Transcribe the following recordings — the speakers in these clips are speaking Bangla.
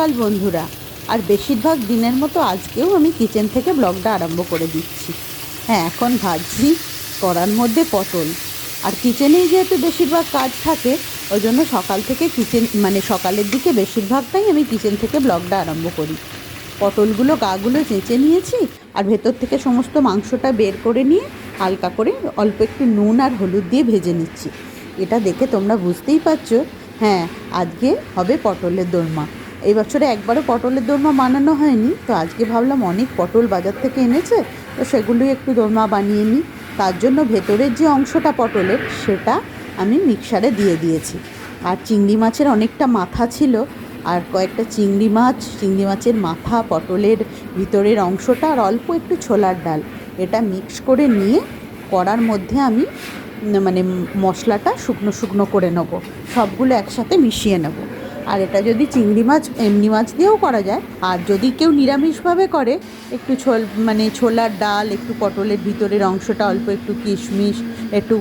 সকাল, বন্ধুরা। আর বেশিরভাগ দিনের মতো আজকেও আমি কিচেন থেকে ব্লগটা আরম্ভ করে দিচ্ছি। হ্যাঁ এখন ভাজছি করার মধ্যে পটল। আর কিচেনেই যেহেতু বেশিরভাগ কাজ থাকে ওই জন্য সকাল থেকে কিচেন মানে সকালের দিকে বেশিরভাগটাই আমি কিচেন থেকে ব্লগটা আরম্ভ করি। পটলগুলো গাগুলো চেঁচে নিয়েছি আর ভেতর থেকে সমস্ত মাংসটা বের করে নিয়ে হালকা করে অল্প একটু নুন আর হলুদ দিয়ে ভেজে নিচ্ছি। এটা দেখে তোমরা বুঝতেই পারছ হ্যাঁ আজকে হবে পটলের দোরমা। এই বছরে একবারও পটলের দোরমা বানানো হয়নি, তো আজকে ভাবলাম অনেক পটল বাজার থেকে এনেছে, তো সেগুলোই একটু দোরমা বানিয়ে নিই। তার জন্য ভেতরের যে অংশটা পটলের, সেটা আমি মিক্সারে দিয়ে দিয়েছি। আর চিংড়ি মাছের অনেকটা মাথা ছিল, আর কয়েকটা চিংড়ি মাছ, চিংড়ি মাছের মাথা, পটলের ভিতরের অংশটা, আর অল্প একটু ছোলার ডাল। এটা মিক্স করে নিয়ে কড়ার মধ্যে আমি মানে মশলাটা শুকনো শুকনো করে নেব। সবগুলো একসাথে মিশিয়ে নেব। আর এটা যদি চিংড়ি মাছ, এমনি মাছ দিয়েও করা যায়। আর যদি কেউ নিরামিষভাবে করে, একটু ছোল মানে ছোলার ডাল, একটু পটলের ভিতরের অংশটা অল্প একটু কিশমিশ, একটু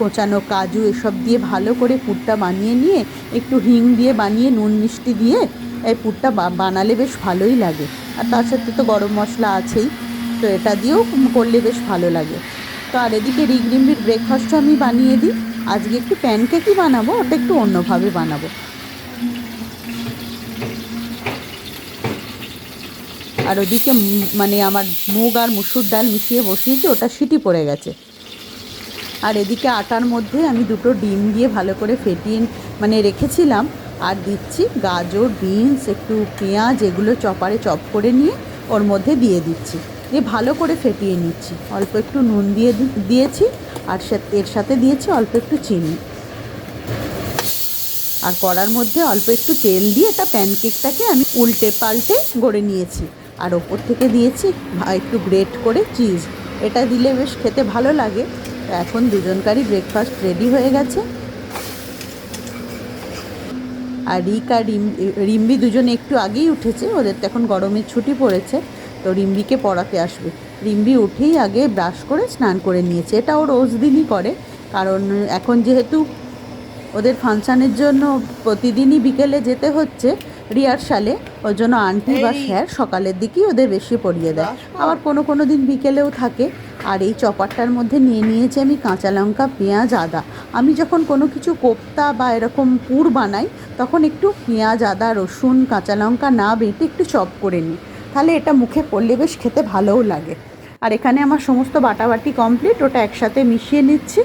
কোচানো কাজু, এসব দিয়ে ভালো করে পুরটা বানিয়ে নিয়ে, একটু হিং দিয়ে বানিয়ে, নুন মিষ্টি দিয়ে এই পুরটা বানালে বেশ ভালোই লাগে। আর তার সাথে তো গরম মশলা আছেই, তো এটা দিয়েও করলে বেশ ভালো লাগে। তো আর এদিকে রিগরিম্বির ব্রেকফাস্টও আমি বানিয়ে দিই। আজকে একটু প্যানকেকই বানাবো, ওটা একটু অন্যভাবে বানাবো। আর ওদিকে মানে আমার মুগ আর মুসুর ডাল মিশিয়ে বসিয়েছি, ওটা সিটি পড়ে গেছে। আর এদিকে আটার মধ্যে আমি দুটো ডিম দিয়ে ভালো করে ফেটিয়ে মানে রেখেছিলাম, আর দিচ্ছি গাজর, বিনস, একটু পেঁয়াজ, এগুলো চপারে চপ করে নিয়ে ওর মধ্যে দিয়ে দিচ্ছি। দিয়ে ভালো করে ফেটিয়ে নিচ্ছি। অল্প একটু নুন দিয়ে দিয়েছি, আর এর সাথে দিয়েছি অল্প একটু চিনি। আর কড়ার মধ্যে অল্প একটু তেল দিয়ে এটা প্যানকেকটাকে আমি উল্টে পাল্টে গড়ে নিয়েছি। আর ওপর থেকে দিয়েছি একটু গ্রেট করে চিজ। এটা দিলে বেশ খেতে ভালো লাগে। এখন দুজনকারই ব্রেকফাস্ট রেডি হয়ে গেছে। আর রিক আর রিম রিম্বি দুজনে একটু আগেই উঠেছে। ওদের তো এখন গরমের ছুটি পড়েছে, তো রিম্বিকে পড়াতে আসবে। রিম্বি উঠেই আগে ব্রাশ করে স্নান করে নিয়েছে। এটা ও রোজ দিনই করে, কারণ এখন যেহেতু ওদের ফাংশানের জন্য প্রতিদিনই বিকেলে যেতে হচ্ছে রিহার্সালে ওর জন্য আন্টি বা স্যার সকালের দিকেই ওদের বেশি পড়িয়ে দেয়। আবার কোনো কোনো দিন বিকেলেও থাকে। আর এই চপারটার মধ্যে নিয়ে নিয়েছি আমি কাঁচা লঙ্কা পেঁয়াজ আদা। আমি যখন কোনো কিছু কোপ্তা বা এরকম পুর বানাই তখন একটু পেঁয়াজ আদা রসুন কাঁচা লঙ্কা না বেটে একটু চপ করে নিই। তাহলে এটা মুখে পড়লে বেশ খেতে ভালোও লাগে। আর এখানে আমার সমস্ত বাটাবাটি কমপ্লিট ওটা একসাথে মিশিয়ে নিচ্ছি।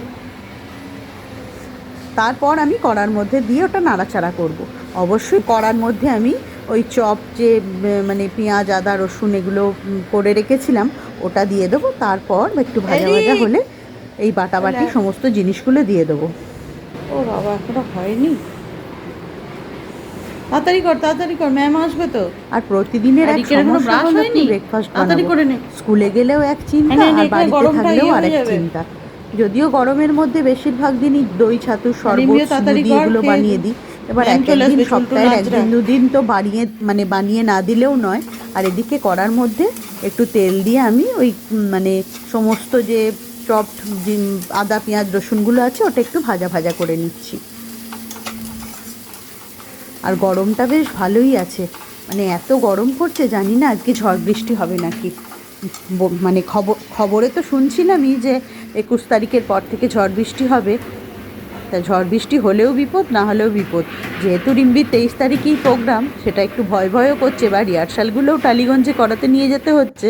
তারপর আমি কড়ার মধ্যে দিয়ে ওটা নাড়াচাড়া করব। অবশ্যই কড়ার মধ্যে আমি ওই চপ যে মানে পেঁয়াজ আদা রসুন এগুলো করে রেখেছিলাম ওটা দিয়ে দেবো। তারপর একটু ভাজা ভাজা হলে এই বাটাবাটি সমস্ত জিনিসগুলো দিয়ে দেবো। ও বাবা এখনও হয়নি? তাড়াতাড়ি কর তাড়াতাড়ি কর ম্যাম আসবে তো। আর প্রতিদিনের এক সমস্যা হলো? হয়নি? ব্রেকফাস্ট তাড়াতাড়ি করে নে। স্কুলে গেলেও এক চিন্তা নে, নে, আর বাড়িতে থাকলেও আর হয়ে এক যাবে। চিন্তা। যদিও গরমের মধ্যে বেশিরভাগ দিনই দই ছাতু শরবত এগুলো বানিয়ে দিই। এবার একদিন সপ্তাহের একদিন দুদিন তো বানিয়ে মানে বানিয়ে না দিলেও নয়। আর এদিকে করার মধ্যে একটু তেল দিয়ে আমি ওই মানে সমস্ত যে চপ আদা পেঁয়াজ রসুনগুলো আছে ওটা একটু ভাজা ভাজা করে নিচ্ছি। আর গরমটা বেশ ভালোই আছে। মানে এত গরম পড়ছে জানি না আজকে ঝড় বৃষ্টি হবে নাকি। মানে খবর খবরে তো শুনছিলামই যে একুশ তারিখের পর থেকে ঝড় বৃষ্টি হবে। তা ঝড় বৃষ্টি হলেও বিপদ, না হলেও বিপদ। যেহেতু রিম্বির তেইশ তারিখেই প্রোগ্রাম, সেটা একটু ভয় ভয়ও করছে, বা রিহার্সালগুলোও টালিগঞ্জে করাতে নিয়ে যেতে হচ্ছে।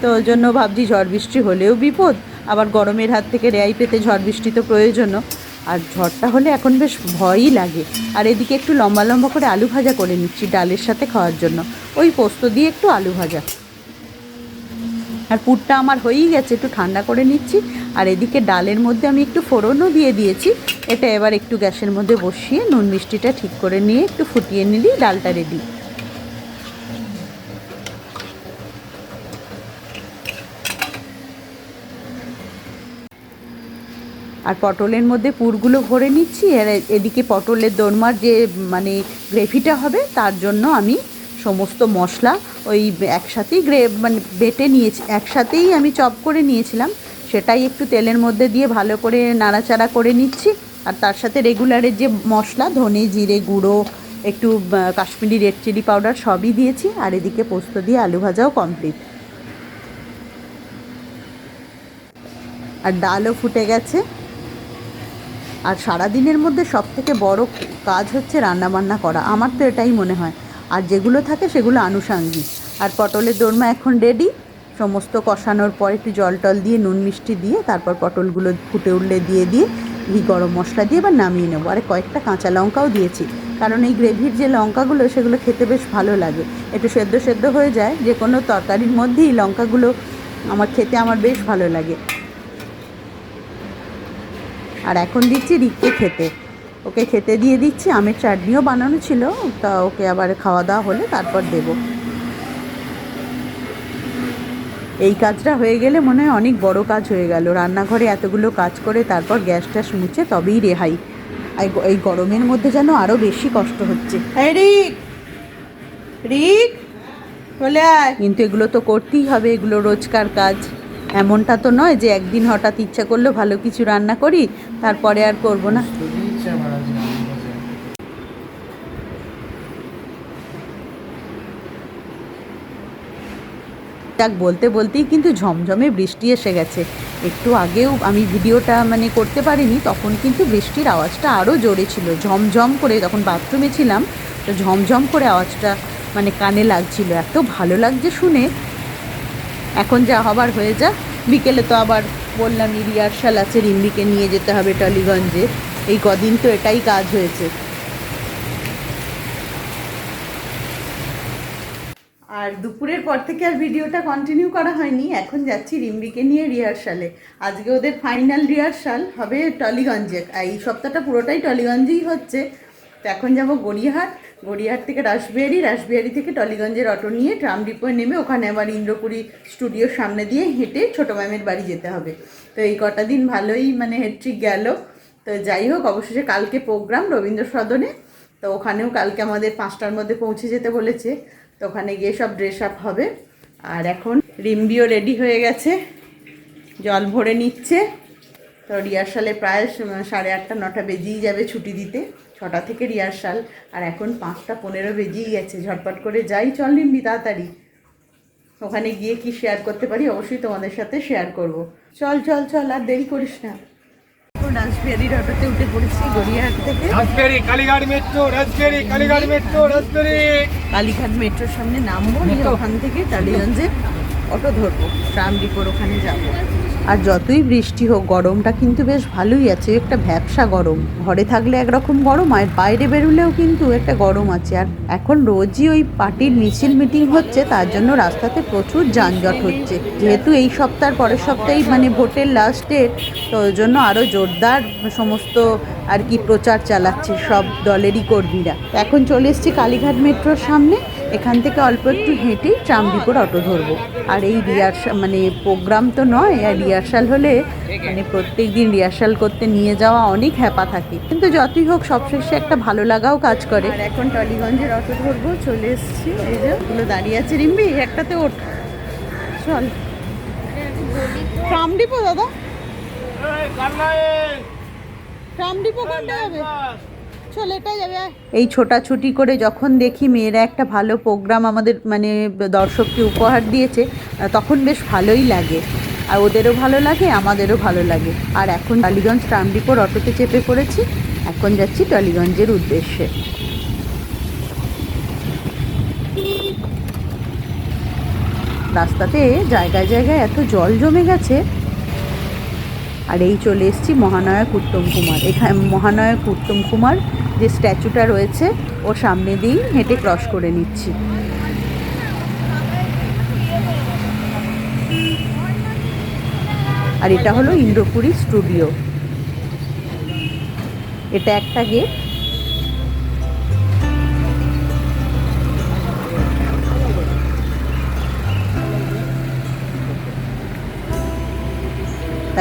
তো ওই জন্য ভাবছি ঝড় বৃষ্টি হলেও বিপদ, আবার গরমের হাত থেকে রেয়াই পেতে ঝড় বৃষ্টি তো প্রয়োজনও। আর ঝড়টা হলে এখন বেশ ভয়ই লাগে। আর এদিকে একটু লম্বা লম্বা করে আলু ভাজা করে নিচ্ছি ডালের সাথে খাওয়ার জন্য। ওই পোস্ত দিয়ে একটু আলু ভাজা। আর পুরটা আমার হয়েই গেছে, একটু ঠান্ডা করে নিচ্ছি। আর এদিকে ডালের মধ্যে আমি একটু ফোড়নও দিয়ে দিয়েছি। এটা এবার একটু গ্যাসের মধ্যে বসিয়ে নুন মিষ্টিটা ঠিক করে নিয়ে একটু ফুটিয়ে নিলেই ডালটা রেডি আর পটলের মধ্যে পুরগুলো ভরে নিচ্ছি, আর এদিকে পটলের দোরমার যে মানে গ্রেভিটা হবে, তার জন্য আমি সমস্ত মশলা ওই একসাথেই গ্রে মানে বেটে নিয়েছি, একসাথেই আমি চপ করে নিয়েছিলাম, সেটাই একটু তেলের মধ্যে দিয়ে ভালো করে নাড়াচাড়া করে নিচ্ছি। আর তার সাথে রেগুলারের যে মশলা, ধনে, জিরে, গুঁড়ো, একটু কাশ্মীরি রেড চিলি পাউডার সবই দিয়েছি আর এদিকে পোস্ত দিয়ে আলু ভাজাও কমপ্লিট আর ডালও ফুটে গেছে। আর সারাদিনের মধ্যে সব থেকে বড় কাজ হচ্ছে রান্নাবান্না করা। আমার তো এটাই মনে হয়। আর যেগুলো থাকে সেগুলো আনুষাঙ্গিক। আর পটলের দোরমা এখন রেডি সমস্ত কষানোর পর একটু জল টল দিয়ে, নুন মিষ্টি দিয়ে, তারপর পটলগুলো ফুটে উঠলে দিয়ে দিয়ে ঘি, গরম মশলা দিয়ে এবার নামিয়ে নেব। আর কয়েকটা কাঁচা লঙ্কাও দিয়েছি। কারণ এই গ্রেভির যে লঙ্কাগুলো, সেগুলো খেতে বেশ ভালো লাগে। একটু সেদ্ধ সেদ্ধ হয়ে যায়। যে কোনো তরকারির মধ্যেই লঙ্কাগুলো আমার খেতে আমার বেশ ভালো লাগে। আর এখন দিচ্ছি রিককে খেতে। ওকে খেতে দিয়ে দিচ্ছি। আমের চাটনিও বানানো ছিল। তা ওকে আবার খাওয়া দাওয়া হলে তারপর দেব। এই কাজটা হয়ে গেলে মনে হয় অনেক বড় কাজ হয়ে গেল। রান্নাঘরে এতগুলো কাজ করে তারপর গ্যাস ট্যাস মুছে তবেই রেহাই। এই গরমের মধ্যে যেন আরও বেশি কষ্ট হচ্ছে। রিক! কিন্তু এগুলো তো করতেই হবে, এগুলো রোজকার কাজ। এমনটা তো নয় যে একদিন হঠাৎ ইচ্ছা করল ভালো কিছু রান্না করি, তারপরে আর করব না। যাক বলতে বলতেই কিন্তু ঝমঝমে বৃষ্টি এসে গেছে। একটু আগেও আমি ভিডিওটা মানে করতে পারিনি, তখন কিন্তু বৃষ্টির আওয়াজটা আরও জোরে ছিল। ঝমঝম করে তখন বাথরুমে ছিলাম, তো ঝমঝম করে আওয়াজটা মানে কানে লাগছিল। এত ভালো লাগছে শুনে। এখন যা হবার হয়ে যা বিকেলে তো আবার বললাম রিহার্সাল আছে, রিম্বিকে নিয়ে যেতে হবে টলিগঞ্জে। এই কদিন তো এটাই কাজ হয়েছে। আর দুপুরের পর থেকে আর ভিডিওটা কন্টিনিউ করা হয়নি। এখন যাচ্ছি রিম্বিকে নিয়ে রিহার্সালে আজকে ওদের ফাইনাল রিহার্সাল হবে টলিগঞ্জে। এই সপ্তাহটা পুরোটাই টলিগঞ্জেই হচ্ছে। তো এখন যাব গড়িয়াহাট। গড়িয়াহাট থেকে রাসবিহারি। রাসবিহারি থেকে টলিগঞ্জের অটো নিয়ে ট্রাম ডিপোয় নেমে ওখানে আবার ইন্দ্রপুরী স্টুডিওর সামনে দিয়ে হেঁটে ছোটো ম্যামের বাড়ি যেতে হবে। তো এই কটা দিন ভালোই মানে হেট্রিক গেল। তো যাই হোক, অবশেষে কালকে প্রোগ্রাম রবীন্দ্র সদনে তো ওখানেও কালকে আমাদের পাঁচটার মধ্যে পৌঁছে যেতে বলেছে। তো ওখানে গিয়ে সব ড্রেস আপ হবে। আর এখন রিম্বিও রেডি হয়ে গেছে। জল ভরে নিচ্ছে। তো রিহার্সালে প্রায় সাড়ে আটটা, নটা বেজেই যাবে ছুটি দিতে। ছটা থেকে রিহার্সাল আর এখন পাঁচটা, পনেরো বেজেই গেছে। ঝটপট করে যাই। চল রিম্বি, তাড়াতাড়ি। ওখানে গিয়ে কি শেয়ার করতে পারি? অবশ্যই তোমাদের সাথে শেয়ার করব। চল চল চল, আর দেরি করিস না। এখন রাসবিহারির অটোতে উঠে পড়েছি গড়িয়াহাট থেকে। রাজবেরি কালীঘাট মেট্রো রাজবেরি কালীঘাট মেট্রো রাজবেরি কালীঘাট মেট্রোর সামনে নামবো ওখান থেকে টালিগঞ্জে অটো ধরবো ট্রাম ডিপোর ওখানে যাব। আর যতই বৃষ্টি হোক, গরমটা কিন্তু বেশ ভালোই আছে। একটা ভ্যাবসা গরম। ঘরে থাকলে একরকম গরম, আর বাইরে বেরোলেও কিন্তু একটা গরম আছে। আর এখন রোজই ওই পার্টির মিছিল মিটিং হচ্ছে, তার জন্য রাস্তাতে প্রচুর যানজট হচ্ছে। যেহেতু এই সপ্তাহ পরের সপ্তাহেই মানে ভোটের লাস্ট ডেট তো ওই জন্য আরও জোরদার সমস্ত আর কি প্রচার চালাচ্ছে সব দলেরই কর্মীরা। এখন চলে এসছি কালীঘাট মেট্রোর সামনে। এখান থেকে অল্প একটু হেঁটেই ট্রাম ডিপোর অটো ধরবো। আর এই রিহার্সাল মানে প্রোগ্রাম তো নয় আর রিহার্সাল হলে মানে প্রত্যেক দিন রিহার্সাল করতে নিয়ে যাওয়া অনেক হ্যাপা থাকে। কিন্তু যতই হোক সবশেষে একটা ভালো লাগাও কাজ করে। আর এখন টলিগঞ্জের অটো ধরবো চলে এসেছি। এই যে ওগুলো দাঁড়িয়ে আছে রিম্বি একটাতে ওঠ। চল। ট্রাম ডিপো দাদা। ট্রাম ডিপো কোনটা যাবে যাবে এই ছোটাছুটি করে যখন দেখি মেয়েরা একটা ভালো প্রোগ্রাম আমাদের মানে দর্শককে উপহার দিয়েছে তখন বেশ ভালোই লাগে। আর ওদেরও ভালো লাগে, আমাদেরও ভালো লাগে। আর এখন টালিগঞ্জ ট্রাম ডিপোর অটোতে চেপে পড়েছি, এখন যাচ্ছি টালিগঞ্জের উদ্দেশ্যে। রাস্তাতে জায়গায় জায়গায় এত জল জমে গেছে আর এই চলে এসেছি মহানায়ক উত্তম কুমার। এখানে মহানায়ক উত্তম কুমার যে স্ট্যাচুটা রয়েছে, ওর সামনে দিয়েই হেঁটে ক্রস করে নিচ্ছি। আর এটা হলো ইন্দ্রপুরী স্টুডিও। এটা একটা গেট।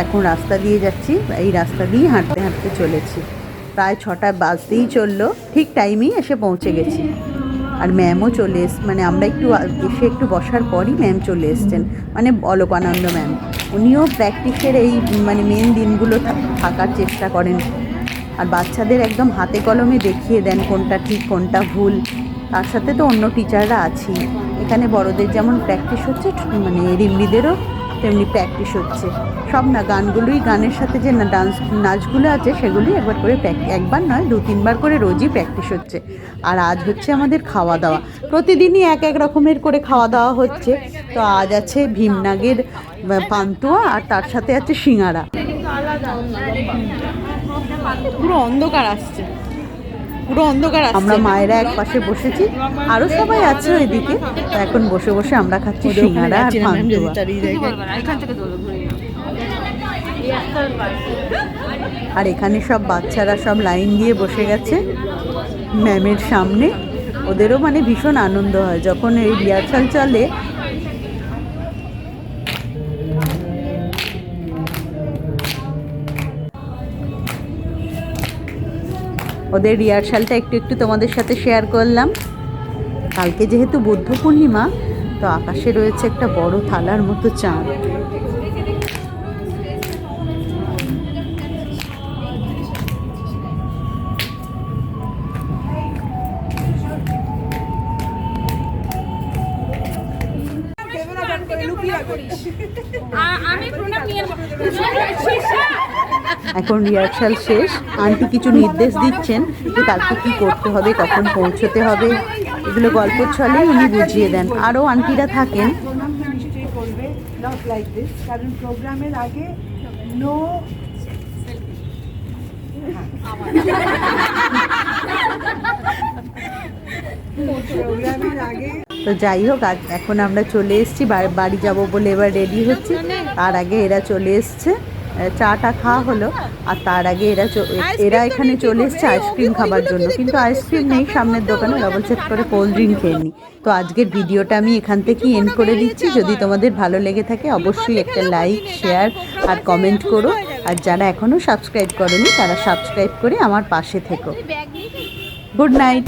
এখন রাস্তা দিয়ে যাচ্ছি, এই রাস্তা দিয়ে হাঁটতে হাঁটতে চলেছি। প্রায় ছটা বাজতেই চলল, ঠিক টাইমেই এসে পৌঁছে গেছি। আর ম্যামও চলে এস মানে আমরা একটু এসে একটু বসার পরই ম্যাম চলে এসছেন মানে অলোকানন্দ ম্যাম উনিও প্র্যাকটিসের এই মানে মেন দিনগুলো থাকার চেষ্টা করেন। আর বাচ্চাদের একদম হাতে কলমে দেখিয়ে দেন কোনটা ঠিক, কোনটা ভুল। তার সাথে তো অন্য টিচাররা আছেই। এখানে বড়দের যেমন প্র্যাকটিস হচ্ছে মানে রিমলিদেরও তেমনি প্র্যাকটিস হচ্ছে। সব না গানগুলোই, গানের সাথে যে না ডান্স নাচগুলো আছে, সেগুলি একবার করে একবার নয়, দু তিনবার করে রোজই প্র্যাকটিস হচ্ছে। আর আজ হচ্ছে আমাদের খাওয়া দাওয়া প্রতিদিনই এক এক রকমের করে খাওয়া দাওয়া হচ্ছে। তো আজ আছে ভীমনাগের পান্তুয়া, আর তার সাথে আছে সিঙ্গারা। পুরো অন্ধকার আসছে। পুরো অন্ধকার আমরা মায়েরা এক পাশে বসেছি আরও সবাই আছে ওইদিকে। এখন বসে বসে আমরা খাচ্ছি সিঙ্গারা আর পান্তুয়া। আর এখানে সব বাচ্চারা সব লাইন দিয়ে বসে গেছে ম্যামের সামনে। ওদেরও মানে ভীষণ আনন্দ হয়। যখন এই রিহার্সাল চলে ওদের রিহার্সালটা একটু একটু তোমাদের সাথে শেয়ার করলাম। কালকে যেহেতু বুদ্ধ পূর্ণিমা তো আকাশে রয়েছে একটা বড় থালার মতো চাঁদ। এখন রিহার্সাল শেষ। আন্টি কিছু নির্দেশ দিচ্ছেন যে কালকে কী করতে হবে, কখন পৌঁছতে হবে। এগুলো গল্প ছলে উনি বুঝিয়ে দেন। আরও আন্টিরা থাকেন। কারণ প্রোগ্রামের আগে তো যাই হোক এখন আমরা চলে এসেছি বাড়ি যাব বলে এবার রেডি হচ্ছি। তার আগে এরা চলে এসছে। চাটা খাওয়া হলো আর তার আগে এরা এরা এখানে চলে এসছে আইসক্রিম খাবার জন্য। কিন্তু আইসক্রিম নেই সামনের দোকানে ডবল চেক করে কোল্ড ড্রিঙ্ক খেয়ে নি তো আজকের ভিডিওটা আমি এখান থেকেই এন্ড করে দিচ্ছি। যদি তোমাদের ভালো লেগে থাকে অবশ্যই একটা লাইক শেয়ার আর কমেন্ট করো। আর যারা এখনও সাবস্ক্রাইব করেনি তারা সাবস্ক্রাইব করে আমার পাশে থেকো। Good night